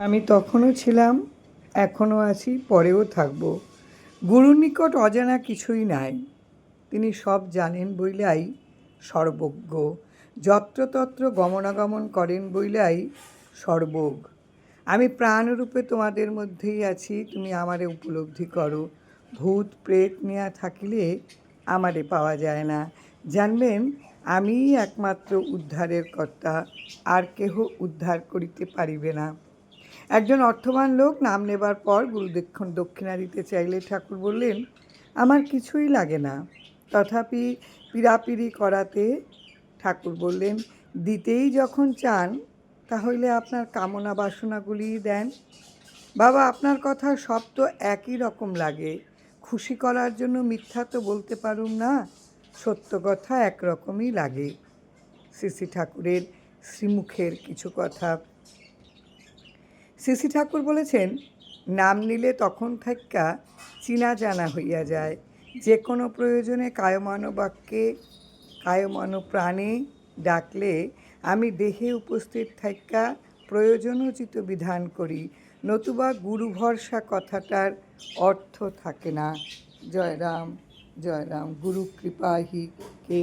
আমি তখনও ছিলাম, এখনও আছি, পরেও থাকব। গুরুর নিকট অজানা কিছুই নাই। তিনি সব জানেন বইলাই, সর্বজ্ঞ। যত্রতত্র গমনাগমন করেন বইলাই সর্বগ আমি প্রাণরূপে তোমাদের মধ্যেই আছি, তুমি আমারে উপলব্ধি করো। ভূত, প্রেত নিয়া থাকিলে আমারে পাওয়া যায় না। জানবেন, আমিই একমাত্র উদ্ধারের কর্তা, আর কেহ উদ্ধার করিতে পারিবে না। একজন অর্থবান লোক নাম নেবার পর গুরুদক্ষিণ দক্ষিণা দিতে চাইলে ঠাকুর বললেন, আমার কিছুই লাগে না। তথাপি পিরাপিরি করাতে ঠাকুর বললেন, দিতেই যখন চান, তাহলে আপনার কামনা বাসনাগুলিই দেন। বাবা, আপনার কথা সব তো একই রকম লাগে। খুশি করার জন্য মিথ্যা তো বলতে পারুম না, সত্য কথা একরকমই লাগে। শ্রী শ্রী ঠাকুরের শ্রীমুখের কিছু কথা শ্রী ঠাকুর বলেছেন, নাম নিলে তখন থাকা চিনা জানা হইয়া যায়। যে কোনো প্রয়োজনে কায়মান বাক্যে কায়মান প্রাণে ডাকলে আমি দেহে উপস্থিত থাকা প্রয়োজনোচিত বিধান করি। নতুবা গুরু ভরসা কথাটার অর্থ থাকে না। জয় রাম জয় রাম গুরু কৃপাহি কে